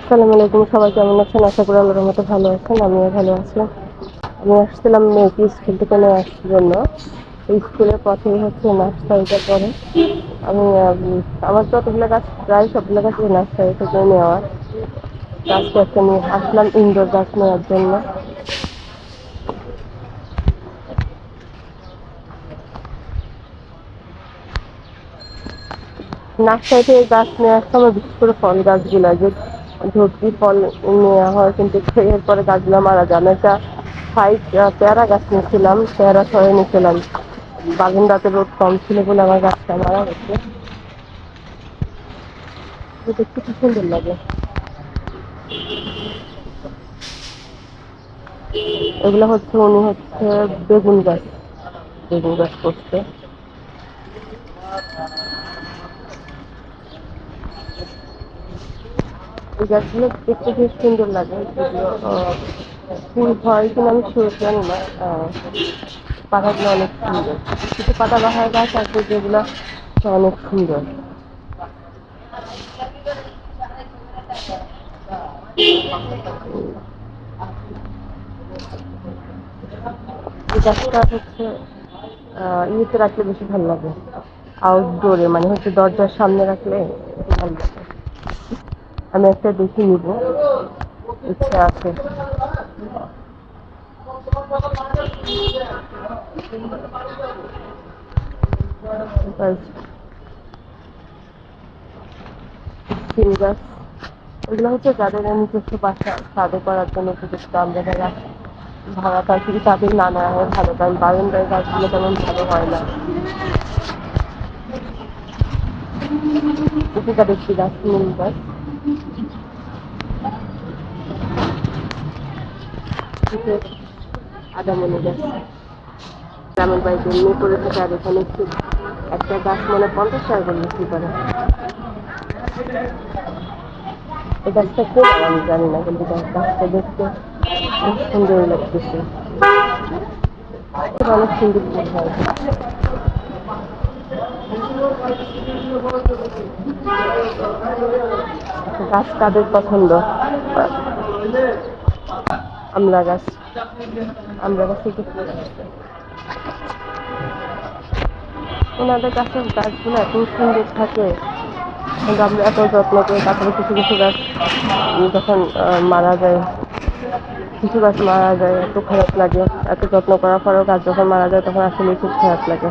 আসসালামু আলাইকুম, সবাই কেমন আছেন? আশা করি আল্লাহর মতো ভালো আছেন, আমিও ভালো আছি। আমি আসছিলাম মেয়েকে স্কুল থেকে নিয়ে আসার জন্য। স্কুলের পথে হচ্ছে নার্সারিটা পরে আমি আমার যতগুলো গাছ, প্রায় সবগুলো গাছ নার্সারি থেকে নেওয়া। গাছটা একটা নিয়ে আসলাম ইনডোর গাছ নেওয়ার জন্য। থেকে গাছ নেওয়ার সময় বিশেষ করে ফল গাছগুলো, যে ধরতি ফল নেওয়া হয়, কিন্তু এরপরে গাছগুলো মারা যায়। একটা ফাইভ পেয়ারা গাছ নিয়েছিলাম, পেয়ারা সরে নিয়েছিলাম। বাগুনদাতে রোদ কম ছিল বলে আমার গাছটা মারা গেছে। দেখতে কি সুন্দর লাগে। এগুলো হচ্ছে, উনি হচ্ছে বেগুন গাছ বেগুন গাছ করছে। গাছগুলো দেখতে বেশ সুন্দর লাগে। আহ, ফুল হয় কিনা আমি শিওর জানি না। পাতাগুলো অনেক সুন্দর। কিছু পাতা বাহার গাছ আছে যেগুলো অনেক সুন্দর। গাছটা হচ্ছে ইয়েতে রাখলে বেশি ভালো লাগে। আউটডোরে মানে হচ্ছে দরজার সামনে রাখলে ভালো লাগে। আমি একটা দেখে নিব। ইচ্ছা আছে। সিম গাছ এগুলো হচ্ছে যাদের নিজস্ব বাসা ছাদে করার জন্য উপযুক্ত। আমরা যারা ভাড়া থাকি তাদের নানা হয় ভালো, কারণ বারান্দায় গাছগুলো তেমন ভালো হয় না। উপকার একটি গাছ গাছ থেকে আদামনি গাছ গ্রামের বাড়িতে এমনি করে থাকে আর এখানে একটু একটা গাছ মানে পঞ্চাশ টাকা করে বিক্রি করে এই গাছটা কে আমি জানি না কিন্তু গাছ- গাছটা দেখতে খুব সুন্দর লাগতেছে অনেক সুন্দর হয় গাছ কাদের পছন্দ? আমলা গাছ। আমলা গাছ থেকে ফুল আসছে। ওনাদের কাছে গাছগুলো এত সুন্দর থাকে। কিন্তু আমরা এত যত্ন করি, তারপরে কিছু কিছু গাছ যখন মারা যায়, কিছু গাছ মারা যায়, এত খারাপ লাগে। এত যত্ন করার পরেও গাছ যখন মারা যায়, তখন আসলে খুব খারাপ লাগে।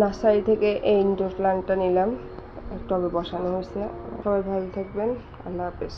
নার্সারি থেকে এই ইনডোর প্ল্যান্টটা নিলাম। টবে বসানো হয়েছে। সবাই ভালো থাকবেন। আল্লাহ হাফেজ।